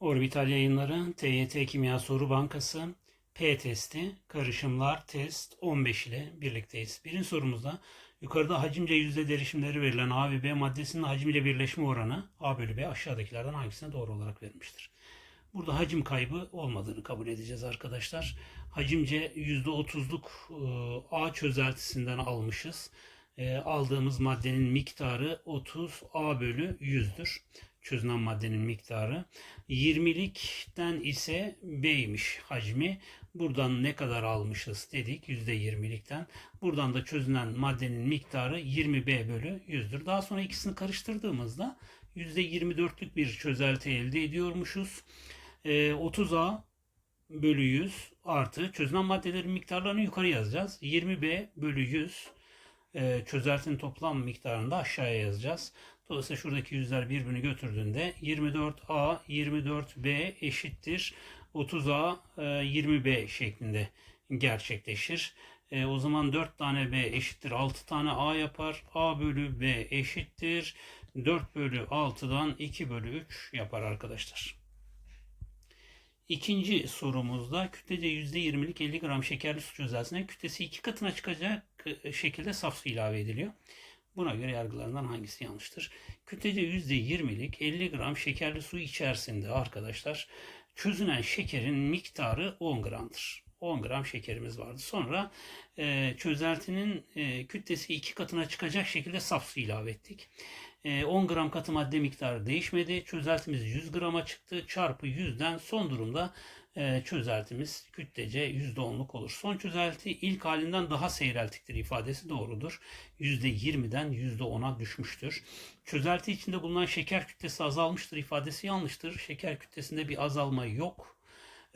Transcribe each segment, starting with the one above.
Orbital yayınları, TYT Kimya Soru Bankası, P testi, karışımlar, test 15 ile birlikteyiz. Birinci sorumuzda yukarıda hacimce yüzde derişimleri verilen A ve B maddesinin hacimle birleşme oranı A bölü B aşağıdakilerden hangisine doğru olarak verilmiştir? Burada hacim kaybı olmadığını kabul edeceğiz arkadaşlar. Hacimce %30'luk e, A çözeltisinden almışız. E, Aldığımız maddenin miktarı 30 A bölü 100'dür. Çözünen maddenin miktarı. 20'likten ise B'ymiş hacmi. Buradan ne kadar almışız dedik %20'likten. Buradan da çözünen maddenin miktarı 20B bölü 100'dür. Daha sonra ikisini karıştırdığımızda %24'lük bir çözelti elde ediyormuşuz. E, 30A bölü 100 artı çözünen maddelerin miktarlarını yukarı yazacağız. 20B bölü 100 e, çözeltinin toplam miktarını da aşağıya yazacağız. Dolayısıyla şuradaki yüzler birbirini götürdüğünde 24A 24B eşittir 30A e, 20B şeklinde gerçekleşir. E, o zaman 4 tane B eşittir 6 tane A yapar. A bölü B eşittir 4 bölü 6'dan 2 bölü 3 yapar arkadaşlar. İkinci sorumuzda kütlece %20'lik 50 gram şekerli su çözeltisine kütlesi iki katına çıkacak şekilde saf su ilave ediliyor. Buna göre yargılarından hangisi yanlıştır? Kütlece %20'lik 50 gram şekerli su içerisinde arkadaşlar çözünen şekerin miktarı 10 gramdır. 10 gram şekerimiz vardı. Sonra e, çözeltinin e, kütlesi iki katına çıkacak şekilde saf su ilave ettik. E, 10 gram katı madde miktarı değişmedi. Çözeltimiz 100 grama çıktı. Çarpı 100'den son durumda e, çözeltimiz kütlece %10'luk olur. Son çözelti ilk halinden daha seyreltiktir ifadesi doğrudur. %20'den %10'a düşmüştür. Çözelti içinde bulunan şeker kütlesi azalmıştır ifadesi yanlıştır. Şeker kütlesinde bir azalma yok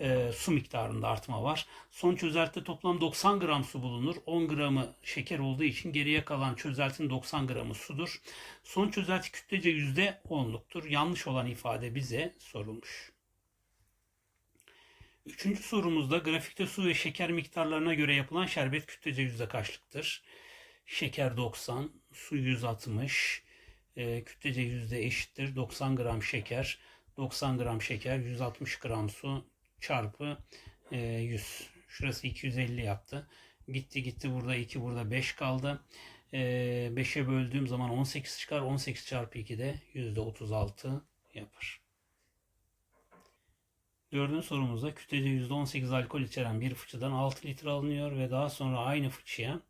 e, su miktarında artma var. Son çözeltide toplam 90 gram su bulunur. 10 gramı şeker olduğu için geriye kalan çözeltinin 90 gramı sudur. Son çözelti kütlece %10'luktur. Yanlış olan ifade bize sorulmuş. Üçüncü sorumuzda grafikte su ve şeker miktarlarına göre yapılan şerbet kütlece yüzde kaçlıktır? Şeker 90, su 160, e, kütlece yüzde eşittir. 90 gram şeker, 90 gram şeker, 160 gram su çarpı e, 100. Şurası 250 yaptı. Gitti gitti burada 2 burada 5 kaldı. E, 5'e böldüğüm zaman 18 çıkar. 18 çarpı 2 de %36 yapar. Dördüncü sorumuzda kütlece %18 alkol içeren bir fıçıdan 6 litre alınıyor ve daha sonra aynı fıçıya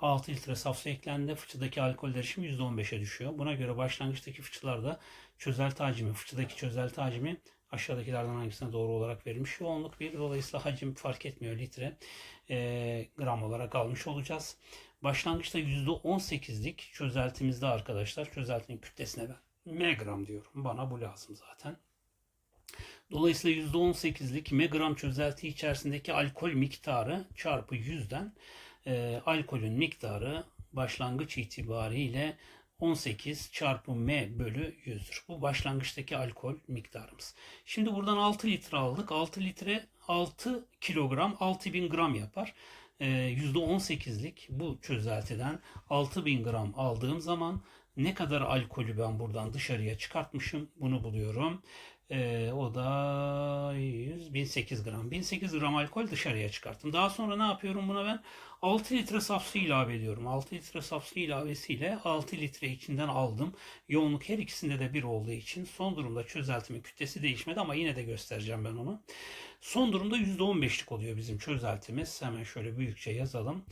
6 litre saf su eklendi. Fıçıdaki alkol derişimi %15'e düşüyor. Buna göre başlangıçtaki fıçılarda çözelti hacmi, fıçıdaki çözelti hacmi aşağıdakilerden hangisine doğru olarak verilmiş? Yoğunluk bir. Dolayısıyla hacim fark etmiyor litre. E, gram olarak almış olacağız. Başlangıçta %18'lik çözeltimizde arkadaşlar çözeltinin kütlesine ben m gram diyorum. Bana bu lazım zaten. Dolayısıyla %18'lik megram çözelti içerisindeki alkol miktarı çarpı 100'den e, alkolün miktarı başlangıç itibariyle 18 çarpı m bölü 100'dür. Bu başlangıçtaki alkol miktarımız. Şimdi buradan 6 litre aldık. 6 litre 6 kilogram 6000 gram yapar. E, %18'lik bu çözeltiden 6000 gram aldığım zaman ne kadar alkolü ben buradan dışarıya çıkartmışım bunu buluyorum. Ee, o da 100, 1008 gram. 1008 gram alkol dışarıya çıkarttım. Daha sonra ne yapıyorum buna ben? 6 litre saf su ilave ediyorum. 6 litre saf su ilavesiyle 6 litre içinden aldım. Yoğunluk her ikisinde de bir olduğu için son durumda çözeltimin kütlesi değişmedi ama yine de göstereceğim ben onu. Son durumda %15'lik oluyor bizim çözeltimiz. Hemen şöyle büyükçe yazalım.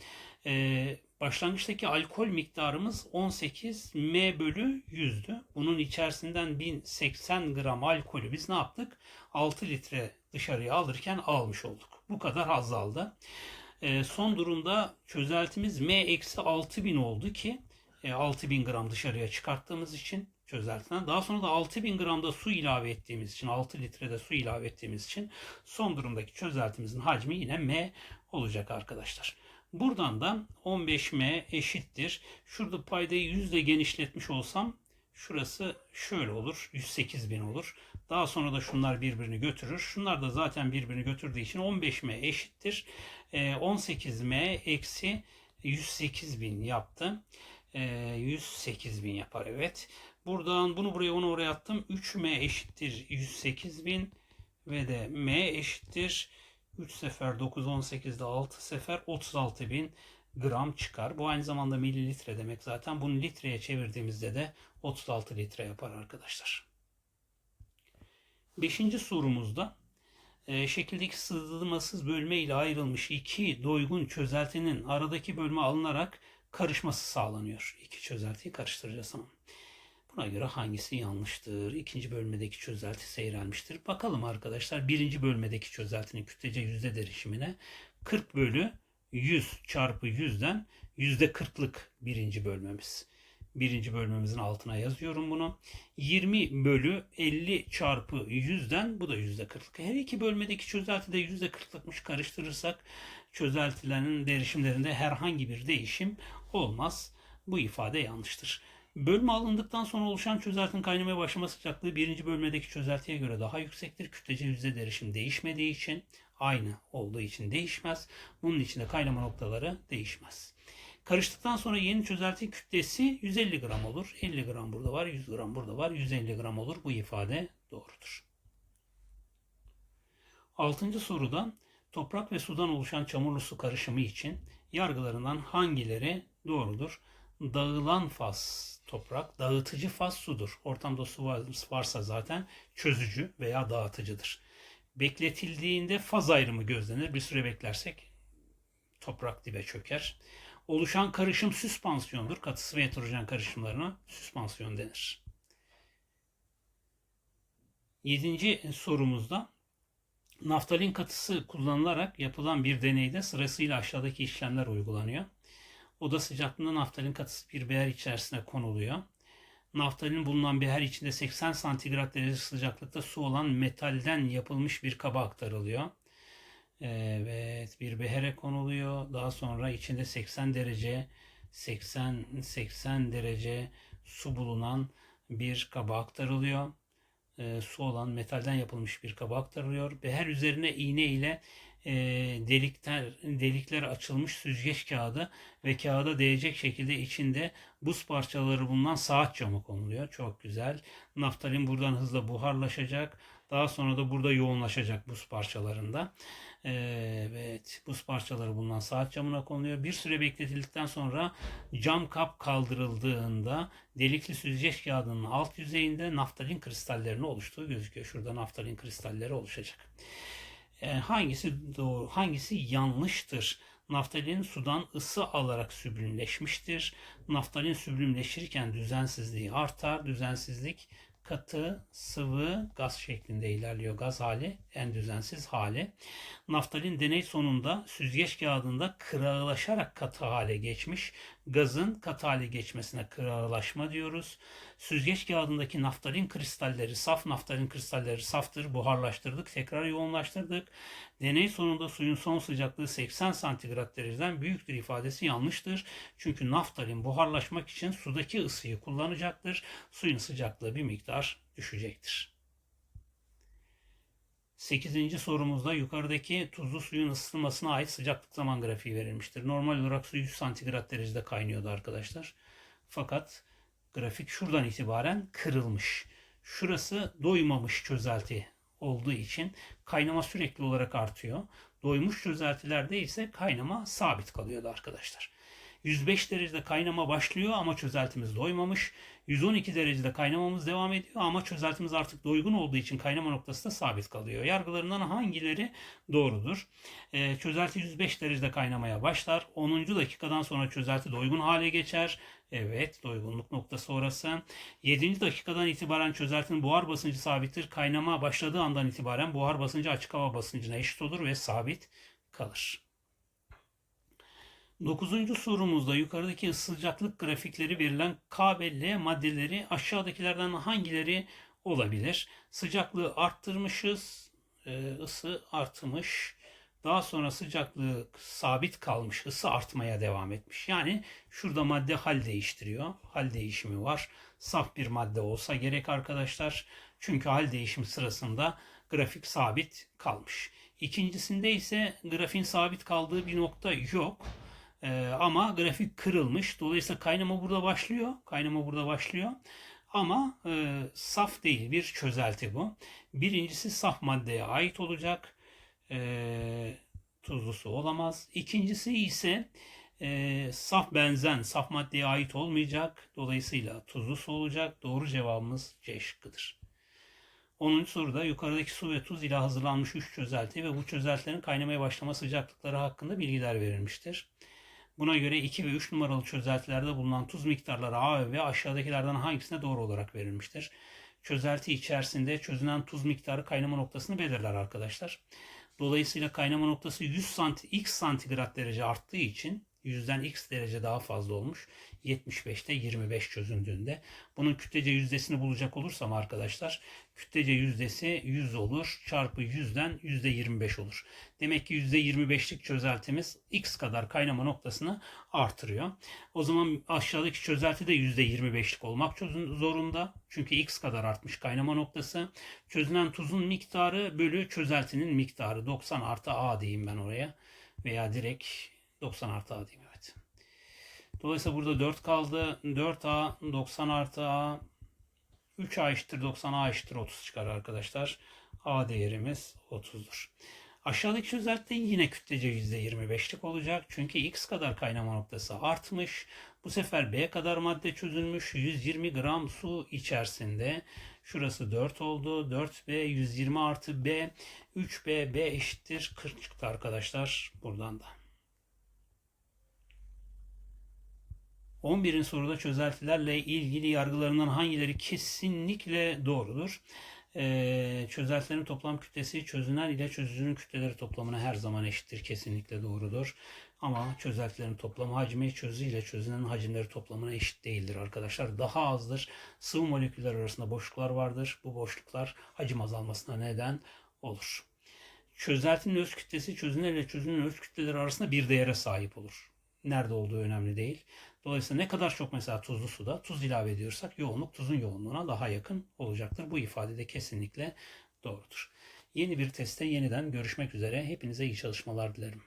Ee, başlangıçtaki alkol miktarımız 18 m bölü 100'dü. Bunun içerisinden 1080 gram alkolü biz ne yaptık? 6 litre dışarıya alırken almış olduk. Bu kadar azaldı. E, son durumda çözeltimiz m eksi 6000 oldu ki e, 6000 gram dışarıya çıkarttığımız için çözeltiden. Daha sonra da 6000 gramda su ilave ettiğimiz için 6 litrede su ilave ettiğimiz için son durumdaki çözeltimizin hacmi yine m olacak arkadaşlar. Buradan da 15m eşittir. Şurada paydayı 100 ile genişletmiş olsam şurası şöyle olur. 108 bin olur. Daha sonra da şunlar birbirini götürür. Şunlar da zaten birbirini götürdüğü için 15m eşittir. 18m eksi 108 bin yaptı. 108 bin yapar evet. Buradan bunu buraya onu oraya attım. 3M eşittir 108.000 ve de M eşittir 3 sefer 9 18'de 6 sefer 36.000 gram çıkar. Bu aynı zamanda mililitre demek zaten. Bunu litreye çevirdiğimizde de 36 litre yapar arkadaşlar. Beşinci sorumuzda e, şekildeki sığdırmasız bölme ile ayrılmış iki doygun çözeltinin aradaki bölme alınarak karışması sağlanıyor. İki çözeltiyi karıştıracağız ama. Buna göre hangisi yanlıştır? İkinci bölmedeki çözelti seyrelmiştir. Bakalım arkadaşlar birinci bölmedeki çözeltinin kütlece yüzde derişimine 40 bölü 100 çarpı 100'den yüzde 40'lık birinci bölmemiz. Birinci bölmemizin altına yazıyorum bunu. 20 bölü 50 çarpı 100'den bu da yüzde 40'lık. Her iki bölmedeki çözelti de yüzde 40'lıkmış karıştırırsak çözeltilerin derişimlerinde herhangi bir değişim olmaz. Bu ifade yanlıştır. Bölme alındıktan sonra oluşan çözeltinin kaynamaya başlama sıcaklığı birinci bölmedeki çözeltiye göre daha yüksektir. Kütlece yüzde derişim değişmediği için aynı olduğu için değişmez. Bunun için de kaynama noktaları değişmez. Karıştıktan sonra yeni çözelti kütlesi 150 gram olur. 50 gram burada var, 100 gram burada var, 150 gram olur. Bu ifade doğrudur. Altıncı soruda toprak ve sudan oluşan çamurlu su karışımı için yargılarından hangileri doğrudur? Dağılan faz toprak, dağıtıcı faz sudur. Ortamda su varsa zaten çözücü veya dağıtıcıdır. Bekletildiğinde faz ayrımı gözlenir. Bir süre beklersek toprak dibe çöker. Oluşan karışım süspansiyondur. Katısı ve heterojen karışımlarına süspansiyon denir. Yedinci sorumuzda naftalin katısı kullanılarak yapılan bir deneyde sırasıyla aşağıdaki işlemler uygulanıyor. Oda sıcaklığında naftalin katısı bir beher içerisine konuluyor. Naftalin bulunan beher içinde 80 santigrat derece sıcaklıkta su olan metalden yapılmış bir kaba aktarılıyor. Evet bir behere konuluyor. Daha sonra içinde 80 derece 80 80 derece su bulunan bir kaba aktarılıyor. E, su olan metalden yapılmış bir kaba aktarılıyor. Beher üzerine iğne ile e, delikler delikler açılmış süzgeç kağıdı ve kağıda değecek şekilde içinde buz parçaları bulunan saat camı konuluyor. Çok güzel. Naftalin buradan hızla buharlaşacak. Daha sonra da burada yoğunlaşacak buz parçalarında. Evet, buz parçaları bulunan saat camına konuluyor. Bir süre bekletildikten sonra cam kap kaldırıldığında delikli süzgeç kağıdının alt yüzeyinde naftalin kristallerinin oluştuğu gözüküyor. Şurada naftalin kristalleri oluşacak. E, hangisi doğru, hangisi yanlıştır? Naftalin sudan ısı alarak süblimleşmiştir. Naftalin süblimleşirken düzensizliği artar. Düzensizlik katı, sıvı, gaz şeklinde ilerliyor. Gaz hali en düzensiz hali. Naftalin deney sonunda süzgeç kağıdında kırağılaşarak katı hale geçmiş. Gazın katı hale geçmesine kırağılaşma diyoruz. Süzgeç kağıdındaki naftalin kristalleri, saf naftalin kristalleri saftır. Buharlaştırdık, tekrar yoğunlaştırdık. Deney sonunda suyun son sıcaklığı 80 santigrat dereceden büyüktür ifadesi yanlıştır. Çünkü naftalin buharlaşmak için sudaki ısıyı kullanacaktır. Suyun sıcaklığı bir miktar düşecektir. 8. sorumuzda yukarıdaki tuzlu suyun ısıtılmasına ait sıcaklık zaman grafiği verilmiştir. Normal olarak su 100 santigrat derecede kaynıyordu arkadaşlar. Fakat grafik şuradan itibaren kırılmış. Şurası doymamış çözelti olduğu için kaynama sürekli olarak artıyor. Doymuş çözeltilerde ise kaynama sabit kalıyordu arkadaşlar. 105 derecede kaynama başlıyor ama çözeltimiz doymamış. 112 derecede kaynamamız devam ediyor ama çözeltimiz artık doygun olduğu için kaynama noktası da sabit kalıyor. Yargılarından hangileri doğrudur? Ee, çözelti 105 derecede kaynamaya başlar. 10. dakikadan sonra çözelti doygun hale geçer. Evet, doygunluk noktası orası. 7. dakikadan itibaren çözeltinin buhar basıncı sabittir. Kaynama başladığı andan itibaren buhar basıncı açık hava basıncına eşit olur ve sabit kalır. Dokuzuncu sorumuzda yukarıdaki sıcaklık grafikleri verilen K ve L maddeleri aşağıdakilerden hangileri olabilir? Sıcaklığı arttırmışız, e, ısı artmış, daha sonra sıcaklığı sabit kalmış, ısı artmaya devam etmiş. Yani şurada madde hal değiştiriyor, hal değişimi var. Saf bir madde olsa gerek arkadaşlar. Çünkü hal değişimi sırasında grafik sabit kalmış. İkincisinde ise grafiğin sabit kaldığı bir nokta yok. Ee, ama grafik kırılmış. Dolayısıyla kaynama burada başlıyor. Kaynama burada başlıyor. Ama e, saf değil bir çözelti bu. Birincisi saf maddeye ait olacak. E, tuzlu su olamaz. İkincisi ise e, saf benzen, saf maddeye ait olmayacak. Dolayısıyla tuzlu su olacak. Doğru cevabımız C şıkkıdır. 10. soruda yukarıdaki su ve tuz ile hazırlanmış 3 çözelti ve bu çözeltilerin kaynamaya başlama sıcaklıkları hakkında bilgiler verilmiştir. Buna göre 2 ve 3 numaralı çözeltilerde bulunan tuz miktarları A ve B aşağıdakilerden hangisine doğru olarak verilmiştir? Çözelti içerisinde çözünen tuz miktarı kaynama noktasını belirler arkadaşlar. Dolayısıyla kaynama noktası 100 santi, x santigrat derece arttığı için yüzden x derece daha fazla olmuş. 75'te 25 çözündüğünde. Bunun kütlece yüzdesini bulacak olursam arkadaşlar kütlece yüzdesi 100 olur. Çarpı 100'den %25 olur. Demek ki %25'lik çözeltimiz x kadar kaynama noktasını artırıyor. O zaman aşağıdaki çözelti de %25'lik olmak zorunda. Çünkü x kadar artmış kaynama noktası. Çözünen tuzun miktarı bölü çözeltinin miktarı. 90 artı a diyeyim ben oraya. Veya direkt 90 artı a diyeyim evet. Dolayısıyla burada 4 kaldı. 4a 90 artı a 3a eşittir 90a eşittir 30 çıkar arkadaşlar. A değerimiz 30'dur. Aşağıdaki çözeltide yine kütlece %25'lik olacak. Çünkü x kadar kaynama noktası artmış. Bu sefer B kadar madde çözülmüş. 120 gram su içerisinde. Şurası 4 oldu. 4B 120 artı B. 3B B eşittir 40 çıktı arkadaşlar buradan da. 11'in soruda çözeltilerle ilgili yargılarından hangileri kesinlikle doğrudur? Ee, çözeltilerin toplam kütlesi çözünen ile çözücünün kütleleri toplamına her zaman eşittir. Kesinlikle doğrudur. Ama çözeltilerin toplam hacmi çözü ile çözünen hacimleri toplamına eşit değildir arkadaşlar. Daha azdır. Sıvı moleküller arasında boşluklar vardır. Bu boşluklar hacim azalmasına neden olur. Çözeltinin öz kütlesi çözünen ile çözünen öz kütleleri arasında bir değere sahip olur. Nerede olduğu önemli değil. Dolayısıyla ne kadar çok mesela tuzlu suda tuz ilave ediyorsak yoğunluk tuzun yoğunluğuna daha yakın olacaktır. Bu ifade de kesinlikle doğrudur. Yeni bir testte yeniden görüşmek üzere. Hepinize iyi çalışmalar dilerim.